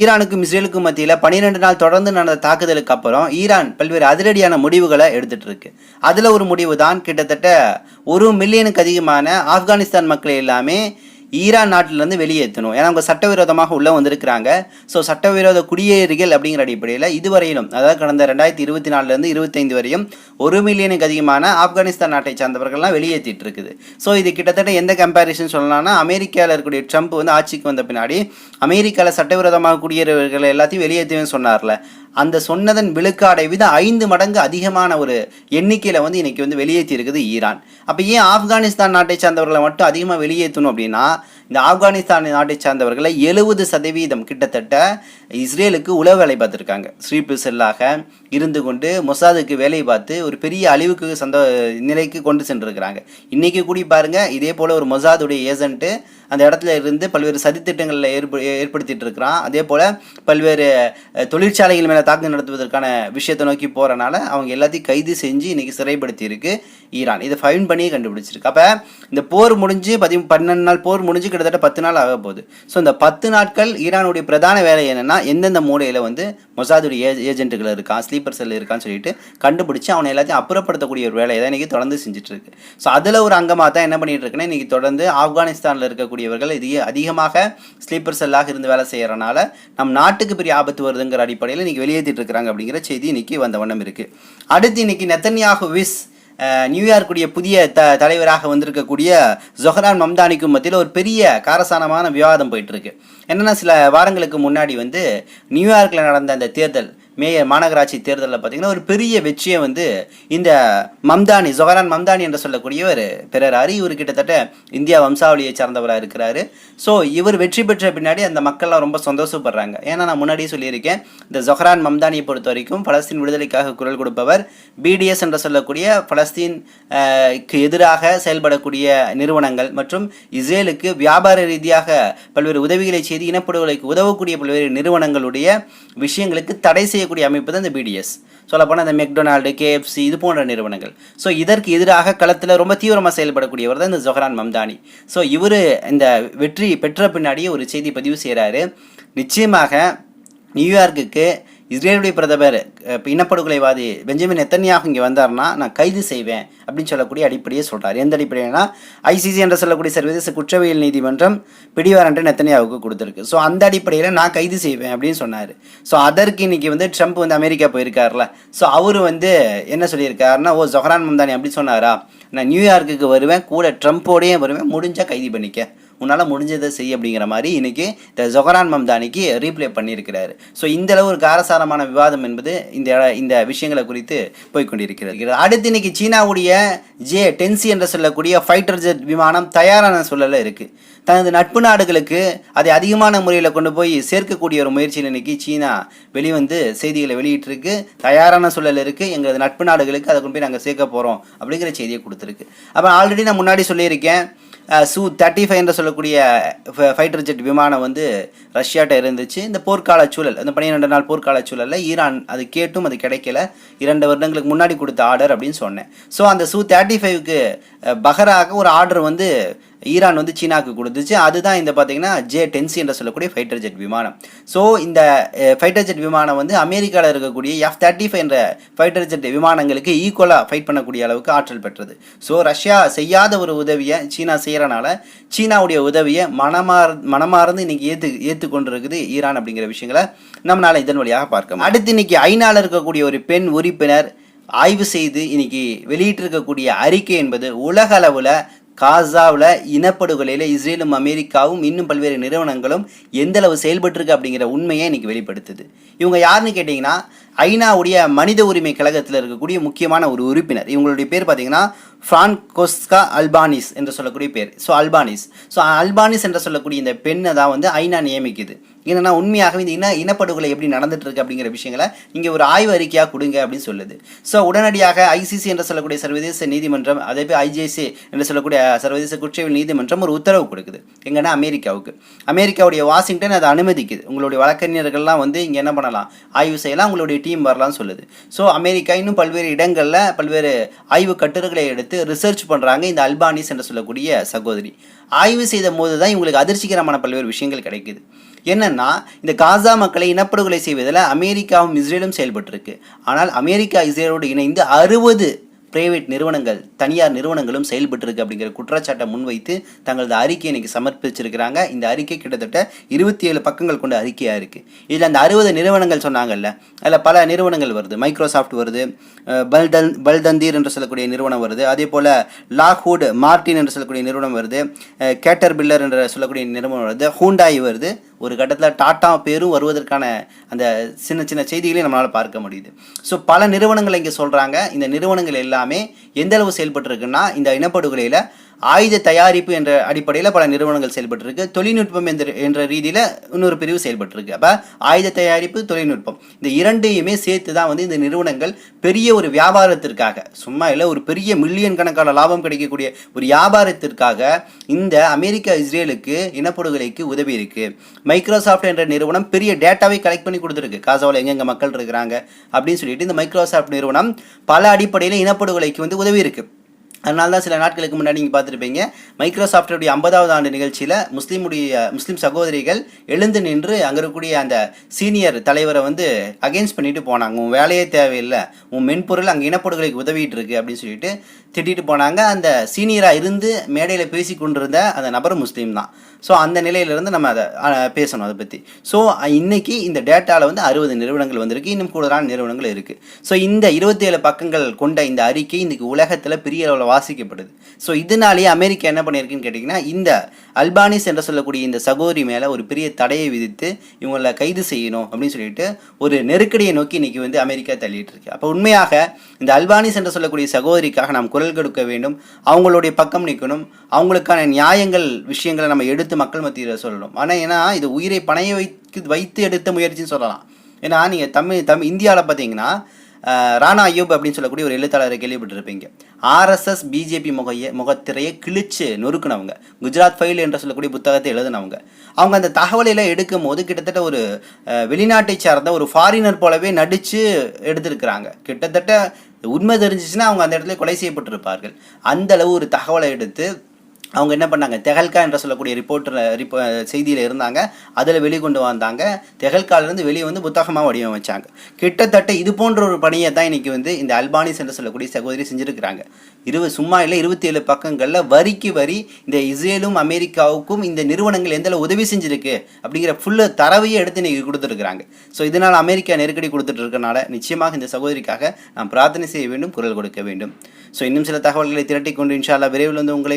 ஈரானுக்கும் இஸ்ரேலுக்கும் மத்தியில் பன்னிரெண்டு நாள் தொடர்ந்து நடந்த தாக்குதலுக்கு அப்புறம் ஈரான் பல்வேறு அதிரடியான முடிவுகளை எடுத்துட்டு இருக்கு. அதில் ஒரு முடிவு தான் கிட்டத்தட்ட ஒரு மில்லியனுக்கு அதிகமான ஆப்கானிஸ்தான் மக்களை எல்லாமே ஈரான் நாட்டிலேருந்து வெளியேற்றணும். ஏன்னா அவங்க சட்டவிரோதமாக உள்ளே வந்திருக்கிறாங்க. ஸோ சட்டவிரோத குடியேறிகள் அப்படிங்கிற அடிப்படையில் இதுவரையிலும் அதாவது கடந்த ரெண்டாயிரத்தி இருபத்தி நாலுலேருந்து இருபத்தைந்து வரையும் ஒரு மில்லியனுக்கு அதிகமான ஆப்கானிஸ்தான் நாட்டை சார்ந்தவர்கள்லாம் வெளியேற்றிட்டு இருக்குது. ஸோ இது கிட்டத்தட்ட எந்த கம்பேரிசன் சொல்லலாம்னா அமெரிக்காவில் இருக்கக்கூடிய ட்ரம்ப் வந்து ஆட்சிக்கு வந்த பின்னாடி அமெரிக்காவில் சட்டவிரோதமாக குடியேறியவர்கள் எல்லாத்தையும் வெளியேற்றுவேன்னு சொன்னார்ல. அந்த சொன்னதன் விழுக்காடை விட ஐந்து மடங்கு அதிகமான ஒரு எண்ணிக்கையில் வந்து இன்றைக்கி வந்து வெளியேற்றி இருக்குது ஈரான். அப்போ ஏன் ஆப்கானிஸ்தான் நாட்டை சார்ந்தவர்களை மட்டும் அதிகமாக வெளியேற்றணும் அப்படின்னா இந்த ஆப்கானிஸ்தான் நாட்டை சார்ந்தவர்களை எழுபது சதவீதம் கிட்டத்தட்ட இஸ்ரேலுக்கு உளவு வேலை பார்த்துருக்காங்க. ஸ்ரீபிசல்லாக இருந்து கொண்டு மொசாதுக்கு வேலை பார்த்து ஒரு பெரிய அழிவுக்கு சந்த நிலைக்கு கொண்டு சென்றிருக்கிறாங்க. இன்றைக்கி கூடி பாருங்கள் இதே போல் ஒரு மொசாதுடைய ஏஜென்ட்டு அந்த இடத்துல இருந்து பல்வேறு சதித்திட்டங்களில் ஏற்ப ஏற்படுத்திட்டு இருக்கிறான் அதே போல் பல்வேறு தொழிற்சாலைகள் மேலே தாக்குதல் நடத்துவதற்கான விஷயத்தை நோக்கி போகிறனால அவங்க எல்லாத்தையும் கைது செஞ்சு இன்றைக்கி சிறைப்படுத்தி இருக்கு ஈரான். இதை ஃபைன் பண்ணி கண்டுபிடிச்சிருக்கு. அப்போ இந்த போர் முடிஞ்சு பதி பன்னெண்டு நாள் போர் முடிஞ்சு கிட்டத்தட்ட பத்து நாள் ஆக போகுது. ஸோ இந்த பத்து நாட்கள் ஈரானுடைய பிரதான வேலை என்னென்னா எந்தெந்த மூலையில் வந்து மொசாதுடைய ஏ ஏஜென்ட்டுகள் இருக்கான் ஸ்லீப்பர் செல் இருக்கான்னு சொல்லிட்டு கண்டுபிடிச்சு அவனை எல்லாத்தையும் அப்புறப்படுத்தக்கூடிய ஒரு வேலையை தான் இன்றைக்கி தொடர்ந்து செஞ்சுட்டு இருக்கு ஸோ அதில் ஒரு அங்கமாக தான் என்ன பண்ணிட்டு இருக்குன்னா இன்றைக்கி தொடர்ந்து ஆப்கானிஸ்தானில் இருக்கக்கூடிய இருக்கக்கூடியவர்கள் இது அதிகமாக ஸ்லீப்பர் செல்லாக இருந்து வேலை செய்கிறனால நம் நாட்டுக்கு பெரிய ஆபத்து வருதுங்கிற அடிப்படையில் இன்றைக்கி வெளியேற்றிட்டு இருக்கிறாங்க அப்படிங்கிற செய்தி இன்னைக்கு வந்த வண்ணம் இருக்குது அடுத்து இன்னைக்கு நெத்தன்யாகு விஸ் நியூயார்க்குடைய புதிய த தலைவராக வந்திருக்கக்கூடிய ஜொஹரான் மம்தானிக்கும் மத்தியில் ஒரு பெரிய காரசாரமான விவாதம் போயிட்டுருக்கு என்னென்னா என்னன்னா சில வாரங்களுக்கு முன்னாடி வந்து நியூயார்க்கில் நடந்த அந்த தேர்தல் மேயர் மாநகராட்சி தேர்தலில் பார்த்தீங்கன்னா ஒரு பெரிய வெற்றியை வந்து இந்த மம்தானி ஜொஹரான் மம்தானி என்று சொல்லக்கூடியவர் பிறராரு இவர் கிட்டத்தட்ட இந்தியா வம்சாவளியை சார்ந்தவராக இருக்கிறாரு. ஸோ இவர் வெற்றி பெற்ற பின்னாடி அந்த மக்கள்லாம் ரொம்ப சந்தோஷப்படுறாங்க. ஏன்னா நான் முன்னாடியே சொல்லியிருக்கேன் இந்த ஜொஹரான் மம்தானியை பொறுத்த வரைக்கும் பலஸ்தீன் விடுதலைக்காக குரல் கொடுப்பவர் பிடிஎஸ் என்று சொல்லக்கூடிய பலஸ்தீன் க்கு எதிராக செயல்படக்கூடிய நிறுவனங்கள் மற்றும் இஸ்ரேலுக்கு வியாபார ரீதியாக பல்வேறு உதவிகளை செய்து இனப்படுகொலைக்கு உதவக்கூடிய பல்வேறு நிறுவனங்களுடைய விஷயங்களுக்கு தடை செய்ய செய்யக்கூடிய அமைப்பு தான் இந்த பிடிஎஸ் சொல்லப்போனால் இந்த மெக்டொனால்டு கேஎஃப்சி இது போன்ற நிறுவனங்கள். ஸோ இதற்கு எதிராக களத்தில் ரொம்ப தீவிரமாக செயல்படக்கூடியவர் தான் இந்த ஜொஹரான் மம்தானி. ஸோ இவர் இந்த வெற்றி பெற்ற பின்னாடியே ஒரு செய்தி பதிவு செய்கிறாரு நிச்சயமாக நியூயார்க்குக்கு இஸ்ரேலுடைய பிரதமர் இனப்படுகொலைவாதி பெஞ்சமின் நெத்தன்யாகு இங்கே வந்தார்னா நான் கைது செய்வேன் அப்படின்னு சொல்லக்கூடிய அடிப்படையை சொல்கிறார் எந்த அடிப்படைனா ஐசிசி என்று சொல்லக்கூடிய சர்வதேச குற்றவியல் நீதிமன்றம் பிடிவாரண்ட்டு நெத்தன்யாவுக்கு கொடுத்துருக்கு. ஸோ அந்த அடிப்படையில் நான் கைது செய்வேன் அப்படின்னு சொன்னார். ஸோ அதற்கு இன்றைக்கி வந்து ட்ரம்ப் வந்து அமெரிக்கா போயிருக்காருல. ஸோ அவர் வந்து என்ன சொல்லியிருக்காருன்னா ஓ ஜொஹரான் மம்தானி அப்படி சொன்னாரா? நான் நியூயார்க்குக்கு வருவேன் கூட ட்ரம்ப்போடையே வருவேன் முடிஞ்சால் கைது பண்ணிக்க. உன்னால் முடிஞ்சதை செய் அப்படிங்கிற மாதிரி இன்றைக்கி இந்த ஜொஹரான் மம்தானிக்கு ரீப்ளே பண்ணியிருக்கிறாரு. ஸோ இந்த அளவு ஒரு காரசாரமான விவாதம் என்பது இந்த இந்த விஷயங்களை குறித்து போய்கொண்டிருக்கிறது அடுத்து இன்னைக்கு சீனாவுடைய ஜே டென்சி என்று சொல்லக்கூடிய ஃபைட்டர் ஜெட் விமானம் தயாரான சூழலில் இருக்குது தனது நட்பு நாடுகளுக்கு அதை அதிகமான முறையில் கொண்டு போய் சேர்க்கக்கூடிய ஒரு முயற்சியில் இன்னைக்கு சீனா வெளிவந்து செய்திகளை வெளியிட்டிருக்கு. தயாரான சூழல் இருக்குது எங்களது நட்பு நாடுகளுக்கு அதை கொண்டு போய் நாங்கள் சேர்க்க போகிறோம் அப்படிங்கிற செய்தியை கொடுத்துருக்கு. அப்போ ஆல்ரெடி நான் முன்னாடி சொல்லியிருக்கேன். சு தேர்ட்டி ஃபைவ் என்று சொல்லக்கூடிய ஃபைட்டர் ஜெட் விமானம் வந்து ரஷ்யாட்ட இருந்துச்சு. இந்த போர்க்கால சூழல் அந்த பன்னிரெண்டு நாள் போர்க்கால சூழலில் ஈரான் அது கேட்டும் அது கிடைக்கல. இரண்டு வருடங்களுக்கு முன்னாடி கொடுத்த ஆர்டர் அப்படின்னு சொன்னேன். ஸோ அந்த சு தேர்ட்டி ஃபைவ்க்கு பகராக ஒரு ஆர்டர் வந்து ஈரான் வந்து சீனாவுக்கு கொடுத்துச்சு. அதுதான் இந்த பார்த்தீங்கன்னா ஜே டென்சி என்று சொல்லக்கூடிய ஃபைட்டர் ஜெட் விமானம். ஸோ இந்த ஃபைட்டர் ஜெட் விமானம் வந்து அமெரிக்காவில் இருக்கக்கூடிய எஃப் தேர்ட்டி ஃபைவ் என்ற ஃபைட்டர் ஜெட் விமானங்களுக்கு ஈக்குவலாக ஃபைட் பண்ணக்கூடிய அளவுக்கு ஆற்றல் பெற்றது. ஸோ ரஷ்யா செய்யாத ஒரு உதவியை சீனா செய்கிறனால சீனாவுடைய உதவியை மனமார் மனமார்ந்து இன்னைக்கு ஏற்று ஏற்றுக்கொண்டு இருக்குது ஈரான் அப்படிங்கிற விஷயங்களை நம்மளால் இதன் வழியாக பார்க்க அடுத்து இன்னைக்கு ஐநாவில் இருக்கக்கூடிய ஒரு பெண் உறுப்பினர் ஆய்வு செய்து இன்னைக்கு வெளியிட்டிருக்கக்கூடிய அறிக்கை என்பது உலக அளவில் காசாவில் இனப்படுகொலையில் இஸ்ரேலும் அமெரிக்காவும் இன்னும் பல்வேறு நிறுவனங்களும் எந்த அளவு அப்படிங்கிற உண்மையை இன்னைக்கு வெளிப்படுத்துது. இவங்க யாருன்னு கேட்டிங்கன்னா ஐநாவுடைய மனித உரிமை கழகத்தில் இருக்கக்கூடிய முக்கியமான ஒரு உறுப்பினர். இவங்களுடைய பேர் பார்த்தீங்கன்னா ஃப்ரான்கோஸ்கா அல்பானிஸ் என்று சொல்லக்கூடிய பேர். ஸோ அல்பானிஸ் ஸோ அல்பானிஸ் என்று சொல்லக்கூடிய இந்த பெண்ணை தான் வந்து ஐநா நியமிக்குது. ஏன்னா உண்மையாகவே இந்த இன இனப்படுகொலை எப்படி நடந்துட்டு இருக்கு அப்படிங்கிற விஷயங்களை இங்கே ஒரு ஆய்வு அறிக்கையாக கொடுங்க அப்படின்னு சொல்லுது. ஸோ உடனடியாக ஐசிசி என்று சொல்லக்கூடிய சர்வதேச நீதிமன்றம் அதே போய் ஐஜேசி என்று சொல்லக்கூடிய சர்வதேச குற்றவியல் நீதிமன்றம் ஒரு உத்தரவு கொடுக்குது. எங்கன்னா அமெரிக்காவுக்கு. அமெரிக்காவுடைய வாஷிங்டன் அதை அனுமதிக்குது. உங்களுடைய வழக்கறிஞர்கள்லாம் வந்து இங்கே என்ன பண்ணலாம்? ஆய்வு செய்யலாம். உங்களுடைய டீம் வரலாம்னு சொல்லுது. ஸோ அமெரிக்கா இன்னும் பல்வேறு இடங்களில் பல்வேறு ஆய்வு கட்டுரைகளை எடுத்து ரிசர்ச் பண்ணுறாங்க இந்த அல்பானிஸ் என்று சொல்லக்கூடிய சகோதரி. ஆய்வு செய்த போது தான் இவங்களுக்கு அதிர்ச்சிகரமான பல்வேறு விஷயங்கள் கிடைக்குது. என்னென்னா இந்த காசா மக்களை இனப்படுகொலை செய்வதில் அமெரிக்காவும் இஸ்ரேலும் செயல்பட்டிருக்கு. ஆனால் அமெரிக்கா இஸ்ரேலோடு இணைந்து அறுபது பிரைவேட் நிறுவனங்கள் தனியார் நிறுவனங்களும் செயல்பட்டிருக்கு அப்படிங்கிற குற்றச்சாட்டை முன்வைத்து தங்களது அறிக்கை இன்னைக்கு சமர்ப்பிச்சிருக்கிறாங்க. இந்த அறிக்கை கிட்டத்தட்ட இருபத்தி ஏழு பக்கங்கள் கொண்ட அறிக்கையாக இருக்குது இதில் அந்த அறுபது நிறுவனங்கள் சொன்னாங்கல்ல அதில் பல நிறுவனங்கள் வருது. மைக்ரோசாஃப்ட் வருது பல்தன் பல்தந்தீர் என்று சொல்லக்கூடிய நிறுவனம் வருது. அதே போல் லாக்வுட் மார்டின் என்று சொல்லக்கூடிய நிறுவனம் வருது கேட்டர் பில்லர் என்று சொல்லக்கூடிய நிறுவனம் வருது ஹூண்டாய் வருது. ஒரு கட்டத்தில் டாட்டா பேரும் வருவதற்கான அந்த சின்ன சின்ன செய்திகளையும் நம்மளால் பார்க்க முடியுது. ஸோ பல நிறுவனங்கள் இங்கே சொல்கிறாங்க இந்த நிறுவனங்கள் எல்லாமே எந்த அளவு செயல்பட்டுருக்குன்னா இந்த இனப்படுகொலையில் ஆயுத தயாரிப்பு என்ற அடிப்படையில் பல நிறுவனங்கள் செயல்பட்டிருக்கு. தொழில்நுட்பம் என்ற என்ற ரீதியில் இன்னொரு பிரிவு செயல்பட்டிருக்கு. அப்போ ஆயுத தயாரிப்பு தொழில்நுட்பம். இந்த இரண்டையுமே சேர்த்து தான் வந்து இந்த நிறுவனங்கள் பெரிய ஒரு வியாபாரத்திற்காக சும்மா இல்லை ஒரு பெரிய மில்லியன் கணக்கான லாபம் கிடைக்கக்கூடிய ஒரு வியாபாரத்திற்காக இந்த அமெரிக்கா இஸ்ரேலுக்கு இனப்படுகொலைக்கு உதவி இருக்கு. மைக்ரோசாஃப்ட் என்ற நிறுவனம் பெரிய டேட்டாவை கலெக்ட் பண்ணி கொடுத்துருக்கு. காசாவில் எங்கெங்க மக்கள் இருக்கிறாங்க அப்படின்னு சொல்லிட்டு இந்த மைக்ரோசாஃப்ட் நிறுவனம் பல அடிப்படையில் இனப்படுகொலைக்கு வந்து உதவி இருக்குது அதனால தான் சில நாட்களுக்கு முன்னாடி நீங்கள் பார்த்துருப்பீங்க. மைக்ரோசாஃப்டுடைய ஐம்பதாவது ஆண்டு நிகழ்ச்சியில் முஸ்லீமுடைய முஸ்லீம் சகோதரிகள் எழுந்து நின்று அங்கே இருக்கக்கூடிய அந்த சீனியர் தலைவரை வந்து அகெயின்ஸ்ட் பண்ணிட்டு போனாங்க. உன் வேலையே தேவையில்லை. உன் மென்பொருள் அங்கே இனப்படுகொலைக்கு உதவிட்டு இருக்கு அப்படின்னு சொல்லிட்டு திட்டிட்டு போனாங்க. அந்த சீனியராக இருந்து மேடையில் பேசி கொண்டிருந்த அந்த நபர் முஸ்லீம் தான். ஸோ அந்த நிலையிலிருந்து நம்ம அதை பேசணும் அதை பற்றி ஸோ இன்றைக்கி இந்த டேட்டாவில் வந்து அறுபது நிறுவனங்கள் வந்திருக்கு. இன்னும் கூடுதலான நிறுவனங்கள் இருக்குது ஸோ இந்த இருபத்தேழு பக்கங்கள் கொண்ட இந்த அறிக்கை இன்றைக்கி உலகத்தில் பெரிய அளவில் வாசிக்கப்படுது. ஸோ இதனாலேயே அமெரிக்கா என்ன பண்ணியிருக்குன்னு கேட்டிங்கன்னா இந்த அல்பானிஸ் என்று சொல்லக்கூடிய இந்த சகோதரி மேலே ஒரு பெரிய தடையை விதித்து இவங்களை கைது செய்யணும் அப்படின்னு சொல்லிட்டு ஒரு நெருக்கடியை நோக்கி இன்றைக்கி வந்து அமெரிக்கா தள்ளிட்டு இருக்கு. அப்போ உண்மையாக இந்த அல்பானிஸ் என்று சொல்லக்கூடிய சகோதரிக்காக நாம் குரல் கொடுக்க வேண்டும். அவங்களுடைய பக்கம் நிற்கணும். அவங்களுக்கான நியாயங்கள் விஷயங்களை நம்ம எடுத்து மக்கள் மத்தியில் சொல்லணும். ஆனால் ஏன்னா இது உயிரை பணைய வைத்து வைத்து எடுத்த முயற்சின்னு சொல்லலாம். ஏன்னா நீங்கள் தமிழ் தமிழ் இந்தியாவில் பார்த்தீங்கன்னா ராணா அய்யூப் அப்படின்னு சொல்லக்கூடிய ஒரு எழுத்தாளரை கேள்விப்பட்டிருப்பீங்க. ஆர்எஸ்எஸ் பிஜேபி முகைய முகத்திரையை கிழிச்சு நொறுக்குனவங்க. குஜராத் ஃபைல் என்று சொல்லக்கூடிய புத்தகத்தை எழுதினவங்க. அவங்க அந்த தகவலையில் எடுக்கும் போது கிட்டத்தட்ட ஒரு வெளிநாட்டை சார்ந்த ஒரு ஃபாரினர் போலவே நடித்து எடுத்திருக்கிறாங்க. கிட்டத்தட்ட உண்மை தெரிஞ்சிச்சுன்னா அவங்க அந்த இடத்துல கொலை செய்யப்பட்டிருப்பார்கள். அந்த அளவு ஒரு தகவலை எடுத்து அவங்க என்ன பண்ணாங்க? தெஹல்கா என்ற சொல்லக்கூடிய ரிப்போர்ட்டில் ரிப்போ செய்தியில் இருந்தாங்க. அதில் வெளிக்கொண்டு வந்தாங்க. தெஹல்காலிருந்து வெளியே வந்து புத்தகமாக வடிவமைச்சாங்க. கிட்டத்தட்ட இது போன்ற ஒரு பணியை தான் இன்றைக்கி வந்து இந்த அல்பானிஸ் என்று சொல்லக்கூடிய சகோதரி செஞ்சுருக்கிறாங்க. இருபது சும்மா இல்லை இருபத்தி ஏழு பக்கங்களில் வரிக்கு வரி இந்த இஸ்ரேலும் அமெரிக்காவுக்கும் இந்த நிறுவனங்கள் எந்தளவு உதவி செஞ்சுருக்கு அப்படிங்கிற ஃபுல்லு தரவையே எடுத்து இன்றைக்கி கொடுத்துருக்குறாங்க. ஸோ இதனால் அமெரிக்கா நெருக்கடி கொடுத்துட்டு இருக்கனால நிச்சயமாக இந்த சகோதரிக்காக நாம் பிரார்த்தனை செய்ய வேண்டும் குரல் கொடுக்க வேண்டும். ஸோ இன்னும் சில தகவல்களை திரட்டி கொண்டு இன்ஷா விரைவில் வந்து உங்களை